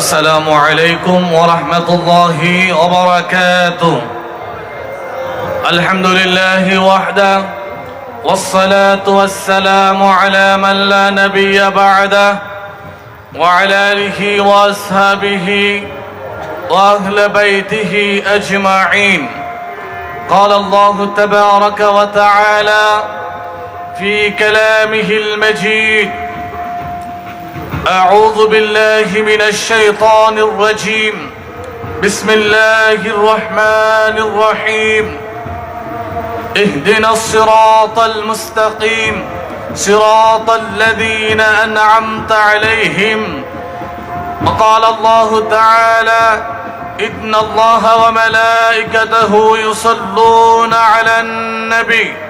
السلام عليكم ورحمة الله وبركاته. الحمد لله وحده والصلاة والسلام على من لا نبي بعده وعلى آله وأصحابه وأهل بيته أجمعين. قال الله تبارك وتعالى في كلامه المجيد أعوذ بالله من الشيطان الرجيم. بسم الله الرحمن الرحيم. اهدنا الصراط المستقيم. صراط الذين أنعمت عليهم. وقال الله تعالى إن الله وملائكته يصلون على النبي.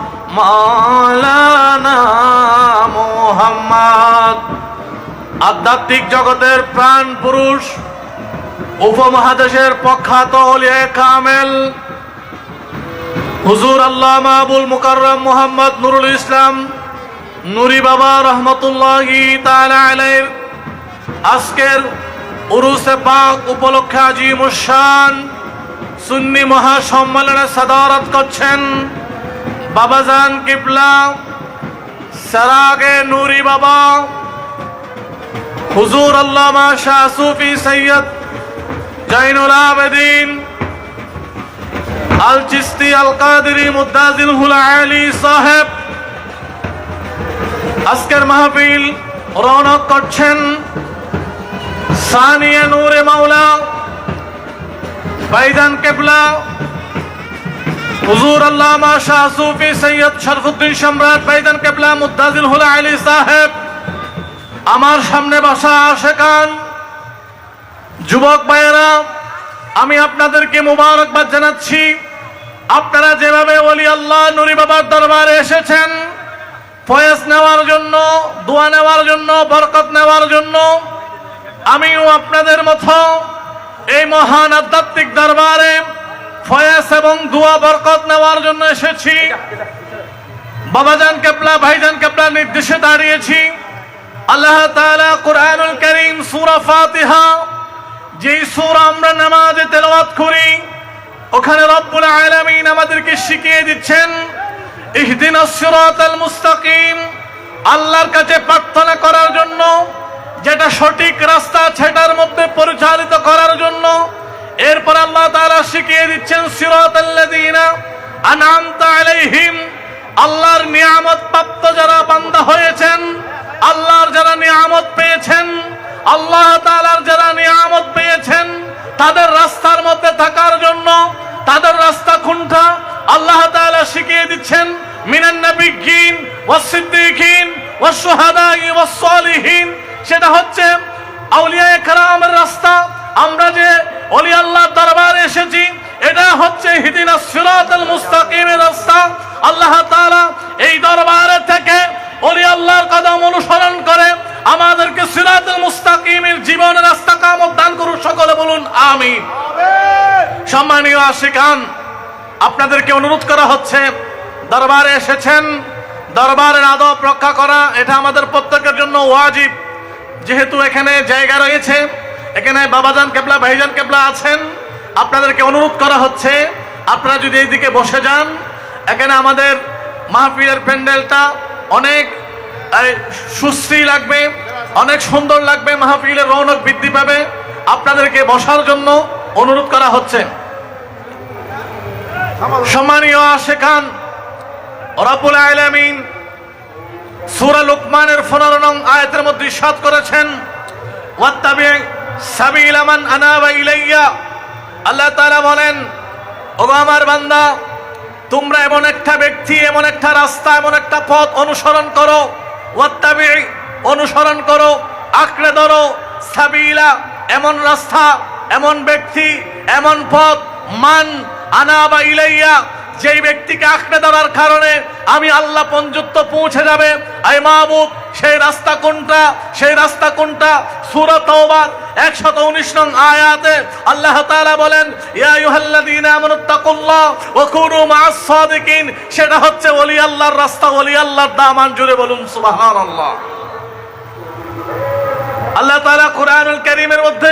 আধ্যাত্মিক জগতের প্রাণ পুরুষ, উপমহাদেশের প্রখ্যাত কামেল। হুজুর আল্লাহ মাহবুল মুকাররম মোহাম্মদ নুরুল ইসলাম, নুরি বাবা রহমতুল্লাহ আজকের উরুসে পাক উপলক্ষে আজিমুসান সুন্নি মহাসম্মেলনে সাদারত করছেন। বাবাজান কিবলা, সারাগে নুরি বাবা, হুজুর আল্লামা শাহ সুফি সৈয়দ জাইনুল আবেদিন আল চিস্তি আল কাদেরি মুদাজিল হুল আলী সাহেব, আজকের মাহফিল রৌনক করছেন সানিয়া নূরে মাওলা বাইদান কেবলা হুজুর আল্লামা শাহ সুফি সৈয়দ শরফুদ্দিন সম্রাট বাইদান কেবলা মুদাজিল হুল আলী সাহেব। আমার সামনে বসা শেখান যুবক ভাইয়েরা, আমি আপনাদেরকে মুবারকবাদ জানাচ্ছি। আপনারা যেভাবে ওলি আল্লাহ নুরি বাবার দরবারে এসেছেন, ফয়েজ নেওয়ার জন্য, দোয়া নেওয়ার জন্য, বরকত নেওয়ার জন্য, আমিও আপনাদের মতো এই মহান আধ্যাত্মিক দরবারে ফয়েজ এবং দোয়া বরকত নেওয়ার জন্য এসেছি। বাবাজান কেপলা ভাইজান কেপলা নির্দেশে দাঁড়িয়েছি। আল্লাহ তাআলা কোরআনুল করিম সূরা ফাতিহা, যেই সূরা আমরা নামাজে তেলাওয়াত করি, ওখানে রব্বুল আলামিন আমাদেরকে শিখিয়ে দিচ্ছেন, ইহদিনাস সিরাতাল মুস্তাকিম, আল্লাহর কাছে প্রার্থনা করার জন্য, যেটা সঠিক রাস্তা, সেটার মধ্যে পরিচালিত করার জন্য এরপর আল্লাহ তারা শিখিয়ে দিচ্ছেন, সিরাতাল্লাযীনা আলাইহিম। আল্লাহর নিয়ামত প্রাপ্ত যারা বান্দা হয়েছেন, আল্লাহর যারা নিয়ামত পেয়েছেন, আল্লাহ তাআলার যারা নিয়ামত পেয়েছেন, তাদের রাস্তার মধ্যে থাকার জন্য, তাদের রাস্তা খুনটা আল্লাহ তাআলা শিখিয়ে দিচ্ছেন, মিনান নাবিয়্যিন ওয়াস সিদ্দিকিন ওয়াস শুহাদাই ওয়াস সেটা হচ্ছে আউলিয়া একরামের রাস্তা। আমরা যে অলি আল্লাহ দরবারে এসেছি। এটা হচ্ছে হিদিনা সিরাতাল মুস্তাকিমের রাস্তা। আল্লাহ তাআলা এই দরবারে থেকে অলি আল্লাহর কদম অনুসরণ করে আমাদেরকে সিরাতুল মুস্তাকিমের জীবনের রাস্তা কামত দান করুন, সকলে বলুন, আমিন। সম্মানীয় আশিকান, আপনাদেরকে অনুরোধ করা হচ্ছে, দরবারে এসেছেন, দরবারের আদব রক্ষা করা, এটা আমাদের প্রত্যেকের জন্য ওয়াজিব। যেহেতু এখানে জায়গা রয়েছে এখানে বাবাজান কেবলা, ভাইজান কেবলা আছেন। আপনাদেরকে অনুরোধ করা হচ্ছে, আপনারা যদি এইদিকে বসে যান, এখানে আমাদের মাহফিলের প্যান্ডেলটা অনেক সুশ্রী লাগবে, অনেক সুন্দর লাগবে, মাহফিলের রৌনক বৃদ্ধি পাবে। আপনাদেরকে বসার জন্য অনুরোধ করা হচ্ছে। সম্মানীয় আশেখান রব্বুল আলামিন সূরা লুকমানের 15 নং আয়াতের মধ্যে ইরশাদ করেছেন, ওয়াত্তাবি সাবিলা মান আনাবা ইলাইয়া। আল্লাহ বলেন, ওগো আমার বান্দা, তোমরা এমন একটা ব্যক্তি, এমন একটা রাস্তা, এমন একটা অনুসরণ করো অনুসরণ করো, আঁকড়ে এমন রাস্তা, এমন ব্যক্তি, এমন পথ, মান আনা বা ইলাইয়া, যেই ব্যক্তিকে আঁকড়ে ধরার কারণে আমি আল্লাহ পঞ্জত্ব পৌঁছে যাবে। আই মাহবুব সেই রাস্তা কোনটা? সেই রাস্তা কোনটা? সূরা তওবার 119 নং আয়াতে আল্লাহ তাআলা বলেন, ইয়া আইয়ুহাল্লাযীনা আমানুত্তাকুল্লাহ ওয়া কুনু মাআস সাদিকিন। সেটা হচ্ছে ওলি আল্লাহর রাস্তা, ওলি আল্লাহর দামান জুড়ে বলুন, সুবহানাল্লাহ। আল্লাহ তাআলা কোরআনুল কারীমের মধ্যে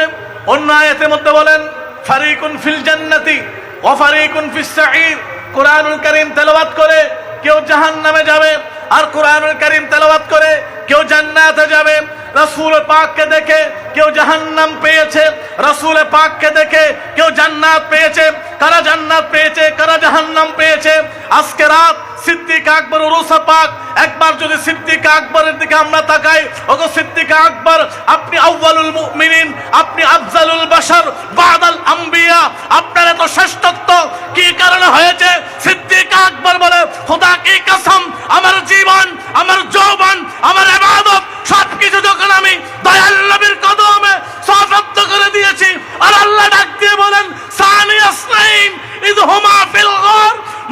অন্য আয়াতের মধ্যে বলেন, ফারিকুন ফিল জান্নাতি ওয়া ফারিকুন ফিস সাঈর। কোরআনুল কারীম তেলাওয়াত করে কেউ জাহান্নামে যাবে আর কোরআনুল করিম তেলাওয়াত করে, কেউ জান্নাতে যাবে, রসুল পাককে দেখে কেউ জাহান্নাম পেয়েছে, রসুল পাককে দেখে কেউ জান্নাত পেয়েছে, কারা জান্নাত পেয়েছে, কারা জাহান্নাম পেয়েছে। আজকে রাত সিদ্দিক আকবর রুসা পাক একবার যদি সিদ্দিক আকবরের দিকে আমরা তাকাই, ওগো সিদ্দিক আকবর, আপনি আউয়ালুল মুমিনিন, আপনি আফজালুল বাশার, বাদাল আম্বিয়া, আপনার এত শ্রেষ্ঠত্ব কি কারণে হয়েছে? সিদ্দিক আকবর বলে, খোদা কি কসম, আমার জীবন, আমার যৌবন, আমার ইবাদত, সবকিছু যখন আমি দয়াল নবীর কদমে সফত্ব করে দিয়েছি, আর আল্লাহ ডাক দিয়ে বলেন, সানি আসনাইন, ইদ হুমা ফিল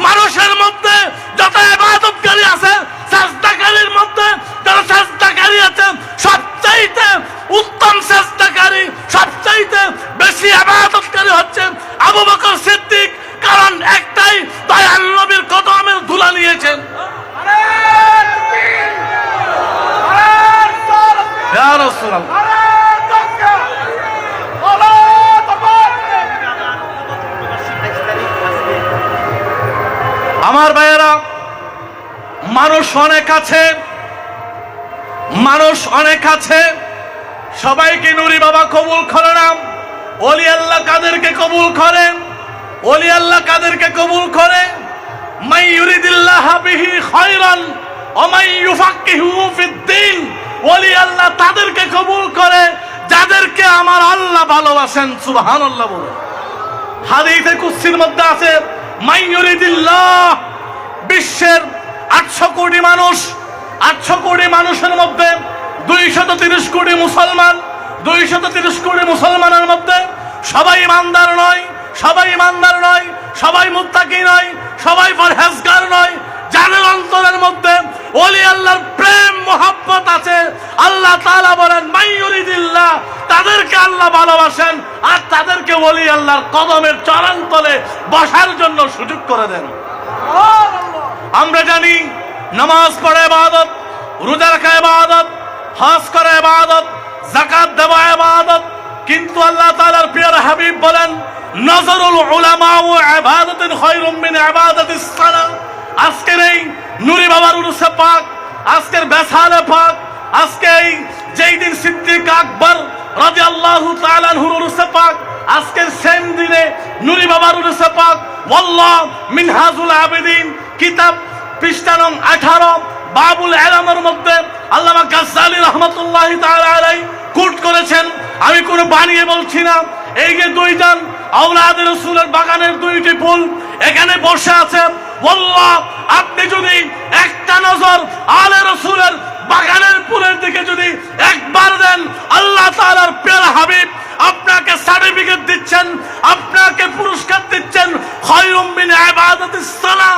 মানুষের মধ্যে অনেক আছে মানুষ অনেক আছে। সবাইকে নুরি বাবা কবুল করে না অলি আল্লাহ কাদেরকে কবুল করেন। অলি আল্লাহ কাদেরকে কবুল করে মাই ইউরিদিল্লাহ বিহি খায়রান ও মাই ইউফাক্কিহু ফিদ্দিন। অলি আল্লাহ তাদেরকে কবুল করে, যাদেরকে আমার আল্লাহ ভালোবাসেন, সুবহানাল্লাহ বলে। হাদিসে কুসির মধ্যে আছে মাইয়ুরিদিল্লাহ বিশ্বের আটশো কোটি মানুষ, আটশো কোটি মানুষের মধ্যে দুইশত তিরিশ কোটি মুসলমান, দুইশত তিরিশ কোটি মুসলমানের মধ্যে সবাই ইমানদার নয়, সবাই ইমানদার নয়, সবাই মুত্তাকি নয়, সবাই পরহেজগার নয়। জানের অন্তরের মধ্যে ওলি আল্লাহর প্রেম, মোহাব্বত আছে, আল্লাহ তাআলা বলেন মাইয়ুরিদিল্লাহ তাদেরকে আল্লাহ ভালোবাসেন, আর তাদেরকে ওলি আল্লাহর কদমের চরণ তলে বসার জন্য সুযোগ করে দেন। আমরা জানি নামাজ পড়ে ইবাদত, রোজা রাখা ইবাদত, হজ করা ইবাদত, যাকাত দেওয়া ইবাদত। কিন্তু আল্লাহ তাআলার প্রিয় হাবিব বলেন, নজরুল উলামা ও ইবাদাতিন খায়রুম মিন ইবাদাতিস সালাহ আজকের এই নুরি বাবার উরুসে পাক, আজকের বেসালে পাক, আজকে এই যেই দিন সিদ্দিক আকবর রাদিয়াল্লাহু তাআলা আনহুর উরুসে পাক, আজকের সেম দিনে নুরি বাবার উরুসে পাক, ওয়াল্লাহ মিনহাজুল আবেদিন। কিতাব পৃষ্ঠা নং আঠারো, বাবুল এলামের মধ্যে আল্লামা গাজ্জালি রহমতুল্লাহ আলাই কোট করেছেন। আমি কোনো বানিয়ে বলছি না। এই যে দুইজন আওলাদ রসুলের বাগানের দুইটি ফুল এখানে বসে আছে। বল্লাহ আপনি যদি একটা নজর আলে রসুলের বাগানের ফুলের দিকে যদি একবার দেন, আল্লাহ তাআলার প্রিয় হাবিব আপনাকে সার্টিফিকেট দিচ্ছেন, আপনাকে পুরস্কার দিচ্ছেন। খয়রুম মিন ইবাদাতিস সালাহ।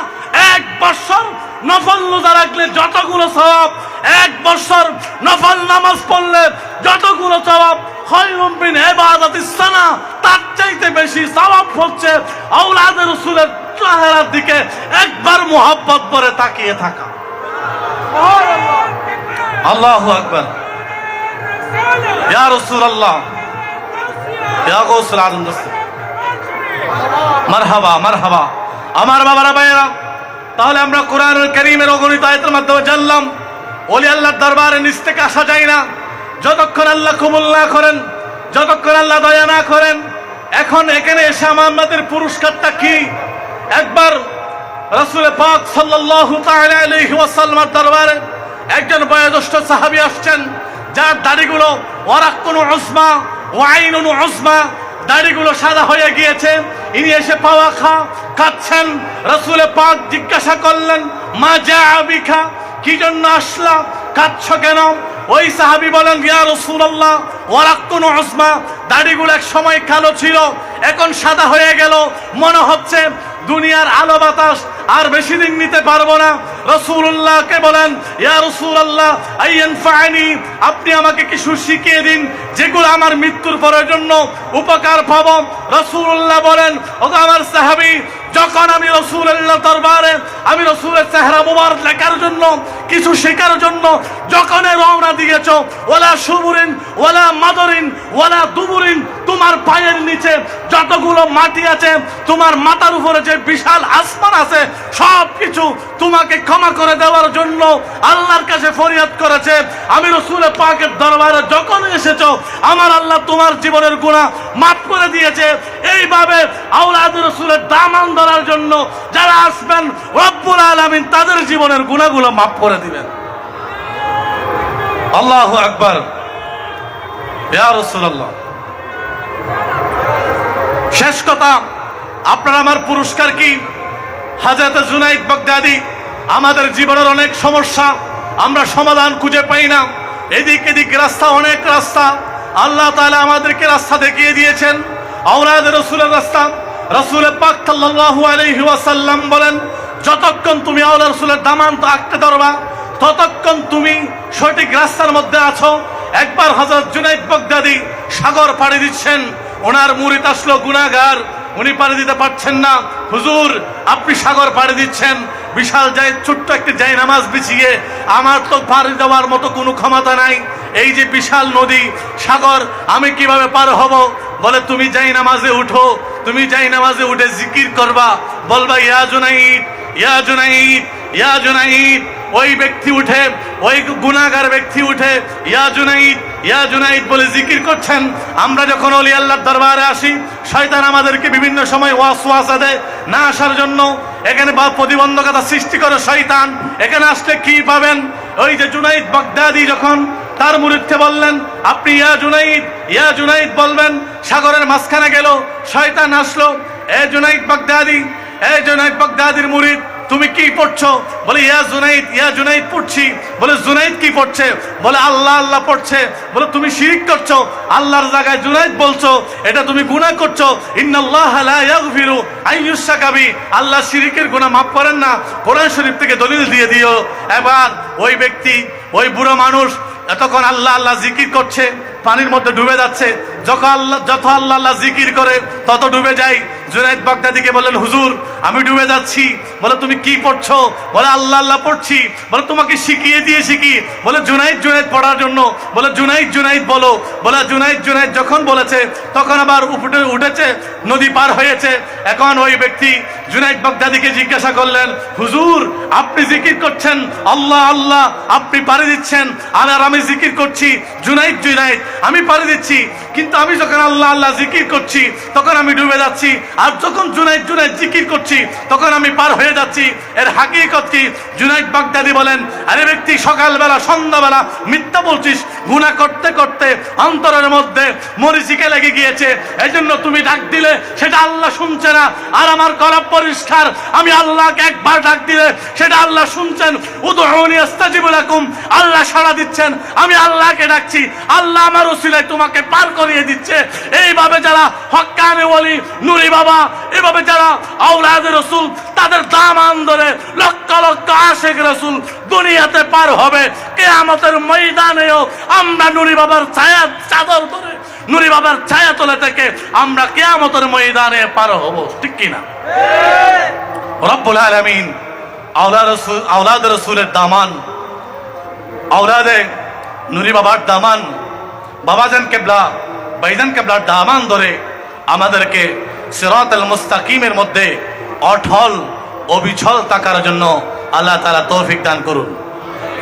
এক বছর নফল রোজা রাখলে যতগুলো সওয়াব, এক বছর নফল নামাজ পড়লে যতগুলো সওয়াব খয়রুম মিন ইবাদাতিস সালাহ, তার চাইতে বেশি সওয়াব হচ্ছে আওলাদের রাসূলের চেহারার দিকে একবার মোহাব্বত করে তাকিয়ে থাকা। আল্লাহু আকবার। ইয়া দোস্ত তাহলে আমরা কোরআনুল করিমের অগণিত আয়াতের মাধ্যমে জানলাম, ওলি আল্লাহর দরবারে নিচ থেকে আসা যায় না। যতক্ষণ আল্লাহ করেন, যতক্ষণ আল্লাহ দয়া না করেন, এখন এখানে এসে আমাদের পুরস্কারটা কি? একবার রসুল পাক ওয়াসাল্লামের দরবারে একজন বয়োজ্যেষ্ঠ সাহাবি আসছেন, যার দাড়িগুলো ওয়ারাক্কুন উসমা ওয়াইনুন উসমা দাড়িগুলো সাদা হয়ে গিয়েছে। ইনি এসে পাওয়া খা, খাচ্ছেন। রসুলে পাক জিজ্ঞাসা করলেন, মা যা বিখা কি জন্য আসলা? কাঁদছ কেন? ওই সাহাবি বলেন, ইয়া রাসূলুল্লাহ ওয়ারাক্কুন উসমা দাড়িগুলো এক সময় কালো ছিল, এখন সাদা হয়ে গেল। মনে হচ্ছে দুনিয়ার আলো বাতাস, আর বেশি দিন নিতে পারব না। রসুল্লাহকে বলেন, ইয়া রসুল্লাহ আইয়েন ফাইনি আপনি আমাকে কিছু শিখিয়ে দিন যেগুলো আমার মৃত্যুর পরের জন্য উপকার পাব। রসুল্লাহ বলেন ও আমার সাহাবি, যখন আমি রসুল্লাহ দরবারে, আমি রসুলের চেহারা মুবার লেখার জন্য কিছু শেখার জন্য যখন রওনা দিয়েছ, ওলা সুবুরিন ওলা মাদরিন, ওলা দুবুরিন, তোমার পায়ের নিচে যতগুলো মাটি আছে, তোমার মাথার উপরে যে বিশাল আসমান আছে সব কিছু তোমাকে ক্ষমা করে দেওয়ার জন্য আল্লাহর কাছে ফরিয়াদ করেছে। আমি রসুলের পাকের দরবারে যখন এসেছ, আমার আল্লাহ তোমার জীবনের গুণা মাফ করে দিয়েছে। এইভাবে আউলাদ রসুলের দামান ধরার জন্য যারা আসবেন, রব্বুল আলামিন তাদের জীবনের গুণাগুলো মাফ করে দিবেন। আল্লাহ আকবার। শেষ কথা, আপনার আমার পুরস্কার কি? হাজরত জুনাইদ বাগদাদি, আমাদের জীবনের অনেক সমস্যা, আমরা সমাধান খুঁজে পাই না। এদিক এদিক রাস্তা, অনেক রাস্তা। আল্লাহ তাআলা আমাদেরকে রাস্তা দেখিয়ে দিয়েছেন। আওলাদ রসুলের রাস্তা। রসুলের পাক ওয়াসাল্লাম বলেন যতক্ষণ তুমি আওলা রসুলের দামান তো আঁকতে ধরবা, ততক্ষণ তুমি সঠিক রাস্তার মধ্যে আছো। একবার হজরত জুনাইদ বাগদাদি সাগর পাড়ি দিচ্ছেন, ওনার মুরিদ আসলো গুনাগার উনি পাড়ি দিতে পারছেন না। হুজুর, আপনি সাগর পাড়ি দিচ্ছেন, বিশাল যাই ছোট্ট একটি যাই নামাজ বিছিয়ে আমার তো পাড়ি দেওয়ার মতো কোনো ক্ষমতা নাই। এই যে বিশাল নদী, সাগর, আমি কীভাবে পার হব? বলে, তুমি যাই নামাজে উঠো, তুমি যাই নামাজে উঠে জিকির করবা, বলবা, ইয়া জুনাইদ ইয়া জুনাইদ ইয়া জুনাইদ, ওই ব্যক্তি উঠে, ওই গুনাগার ব্যক্তি উঠে, ইয়া জুনাইদ ইয়া জুনাইদ বলে জিকির করছেন। আমরা যখন অলি আল্লাহর দরবারে আসি, শয়তান আমাদেরকে বিভিন্ন সময় ওয়াসওয়াসা দেয়। না আসার জন্য এখানে বা প্রতিবন্ধকতা সৃষ্টি করে শয়তান। এখানে আসলে কি পাবেন? ওই যে জুনাইদ বাগদাদি যখন তার মুরিদকে বললেন, আপনি ইয়া জুনাইদ ইয়া জুনাইদ বলবেন। সাগরের মাঝখানে গেল, শয়তান আসলো, এ জুনাইদ বাগদাদি এ জুনাইদ বাগদাদির মুরিদ, তুমি কি পড়ছো? বলে, ইয়া জুনাইদ ইয়া জুনাইদ পড়ছি। বলে, জুনাইদ কি পড়ছে? বলে, আল্লাহ আল্লাহ পড়ছে। বলে, তুমি শিরিক করছ। আল্লাহর জায়গায় জুনাইদ বলছো। এটা তুমি গুনাহ করছ। ইন্নাল্লাহ লা ইয়াগফিরু আইয়ুশাকা বি আল্লাহ শিরিকের গুনাহ মাফ করেন না। কোরআন শরীফ থেকে দলিল দিয়ে দিও। এবার ওই ব্যক্তি, ওই বুড়ো মানুষ এতক্ষণ আল্লাহ আল্লাহ জিকির করছে। পানির মধ্যে ডুবে যাচ্ছে। যখন আল্লাহ, যত আল্লাহ আল্লাহ জিকির করে, তত ডুবে যায়। জুনাইদ বাগদাদিকে বললেন, হুজুর আমি ডুবে যাচ্ছি। বলে, তুমি কি পড়ছো? বলে, আল্লাহ আল্লাহ পড়ছি। বলে, তোমাকে শিখিয়ে দিয়ে শিখি বলে, জুনাইদ জুনাইদ পড়ার জন্য। বলে, জুনাইদ জুনাইদ বলো। বলে, জুনাইদ জুনাইদ যখন বলেছে, তখন আবার উঠে উঠেছে, নদী পার হয়েছে। এখন ওই ব্যক্তি জুনাইদ বাগদাদিকে জিজ্ঞাসা করলেন, হুজুর, আপনি জিকির করছেন? আল্লাহ আল্লাহ, আপনি পাড়ি দিচ্ছেন। আর আর আমি জিকির করছি। জুনাইদ জুনাইদ, আমি পাড়ি দিচ্ছি। কিন্তু আমি যখন আল্লাহ আল্লাহ জিকির করছি, তখন আমি ডুবে যাচ্ছি। আর যখন জুনাইদ জুনাইদ জিকির করছি তখন আমি পার হয়ে যাচ্ছি। এর হাকিকত কি? জুনাইদ বাগদাদি বলেন, আরে ব্যক্তি, সকালবেলা, সন্ধ্যাবেলা মিথ্যা বলছিস গুনাহ করতে করতে অন্তরের মধ্যে মরিচিকে লেগে গিয়েছে। এই জন্য তুমি ডাক দিলে, সেটা আল্লাহ শুনছে না। আর আমার করা পরিষ্কার, আমি আল্লাহকে একবার ডাক দিলে, সেটা আল্লাহ শুনছেন। উদুনি আস্তাজিবুল লাকুম, আল্লাহ সাড়া দিচ্ছেন, আমি আল্লাহকে ডাকছি। আল্লাহ আমার ওসিলায় তোমাকে পার করিয়ে দিচ্ছে। এইভাবে যারা হক্কানে বলি নুরি বাবা, এভাবে যারা আউলাদের রসুল তাদের দামান ধরে লক্ষ লক্ষ আশেক রসুল দুনিয়াতে পার হবে। কেয়ামতের ময়দানেও আমরা নুরি বাবার ছায়া চাদর ধরে নুরি বাবার ছায়া তলে থেকে আমরা কেয়ামতের ময়দানে পার হব ঠিক কিনা রব্বুল আলামিন আওলাদ রসুল আওলাদ রসুলের দামান আওলাদে নুরি বাবার দামান বাবাজান কেবলা বাইজান কেবলার দামান ধরে আমাদেরকে সিরাত মুস্তাকিমের মধ্যে অঠল অবিছল থাকার জন্য আল্লাহ তাআলা তৌফিক দান করুন।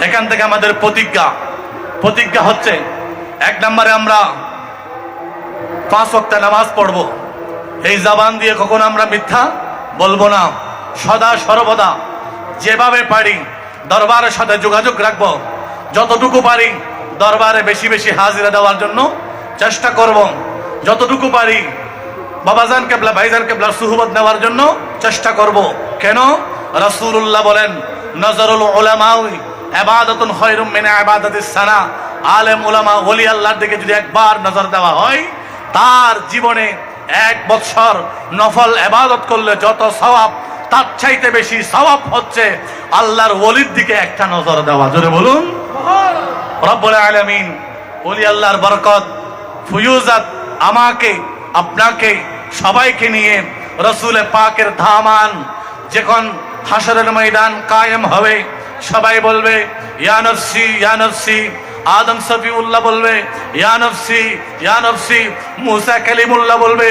এখান থেকে আমাদের প্রতিজ্ঞা। প্রতিজ্ঞা হচ্ছে, এক নম্বরে আমরা পাঁচ ওয়াক্ত নামাজ পড়ব। এই জাবান দিয়ে কখনো আমরা মিথ্যা বলব না। সদা সর্বদা যেভাবে পারি দরবারের সাথে যোগাযোগ রাখব। যতটুকু পারি দরবারে বেশি বেশি হাজিরা দেওয়ার জন্য চেষ্টা করব। যতটুকু পারি বাবাজান কেবলা ভাইজান কেবলার সুহবত নেওয়ার জন্য চেষ্টা করব। কেন? রাসূলুল্লাহ বলেন নজরুল উলামাউই ইবাদাতুন খায়রুম মেনে ইবাদাতিস সানা। আলেম ওলামা ওলি আল্লাহর দিকে যদি একবার নজর দেওয়া হয় তার জীবনে এক বৎসর নফল এবাদত করলে যত সওয়াব তার চাইতে বেশি সওয়াব হচ্ছে আল্লাহর ওলির দিকে একটা নজর দেওয়া। জোরে বলুন। রব্বুল আলামিন ওলি আল্লাহর বরকত ফুয়ুজাত আমাকে আপনাকে সবাইকে নিয়ে রসুলে পাকের ধামান, যখন হাসরের ময়দান কায়েম হবে, সবাই বলবে, ইয়া নফসি ইয়া নফসি। আদম সফিউল্লাহ বলবে, ইয়া নফসি ইয়া নফসি। মুসা কালিমুল্লাহ বলবে,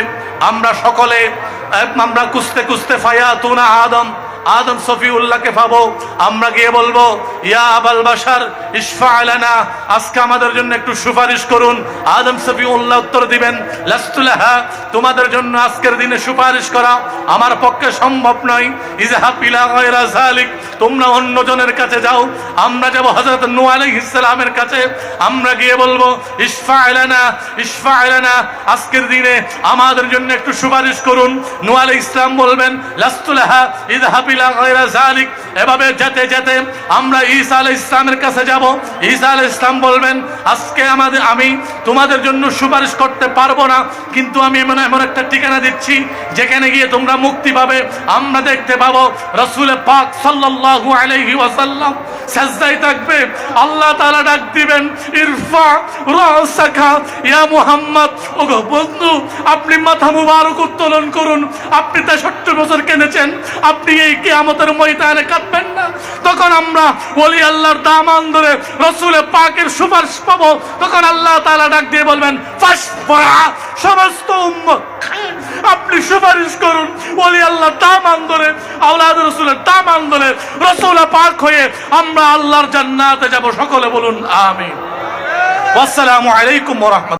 আমরা সকলে, আমরা কুস্তে কুস্তে ফায়া তুনা আদম। আদম সফিউল্লাহকে পাবো, আমরা গিয়ে বলব, ইয়া আবাল বাসার ইশফা আলানা, আজকে আমাদের জন্য একটু সুপারিশ করুন। আদম সফিউল্লাহ উত্তর দিবেন লাস্তুলাহা তোমাদের জন্য আজকের দিনে সুপারিশ করা আমার পক্ষে সম্ভব নয়। ইজাহাব ইলা গায়রা যালিক, তোমরা অন্যজনের কাছে যাও। আমরা যাব হযরত নূহ আলাইহিস সালামের কাছে। আমরা গিয়ে বলব, ইশফা আলানা ইশফা আলানা, আজকের দিনে আমাদের জন্য একটু সুপারিশ করুন। নূহ আলাইহিস ইসলাম বলবেন লাস্তুলাহা ইযহাব ইলা গায়রা যালিক। এভাবে যেতে যেতে আমরা ঈসা আলাইহিস ইসলামের কাছে যাব। ঈসা আলাইহিস ইসলাম বলবেন, আজকে আমাদের আমি তোমাদের জন্য সুপারিশ করতে পারব না, কিন্তু আমি এমন এমন একটা ঠিকানা দিচ্ছি, যেখানে গিয়ে তোমরা মুক্তি পাবে। আমরা দেখতে পাবো রসুল পাক সাল্লাল্লাহু আলাইহি ওয়াসাল্লাম সাজদায় থাকবে। আল্লাহ তাআলা ডাক দিবেন, ইরফা রাসাকা, ইয়া মুহাম্মদ, ওগো বন্ধু, আপনি মাথা মুবারক উত্তোলন করুন। আপনি তেষট্টি বছর কেনেছেন আপনি এই কিয়ামতের ময়দানে কাঁদবেন না। তখন আমরা ওলি আল্লাহর দামান ধরে রসুলের পাকের সুপারিশ পাবো। তখন আল্লাহ তালা ডাক দিয়ে বলবেন সমস্ত আপনি সুপারিশ করুন। বলি, আল্লাহ দামান ধরে আল্লাহ রসুলের দামান ধরে রসুল পাক হয়ে আমরা আল্লাহর জান্নাতে যাব। সকলে বলুন আমি আসসালামু আলাইকুম রাহমাতুল্লাহ।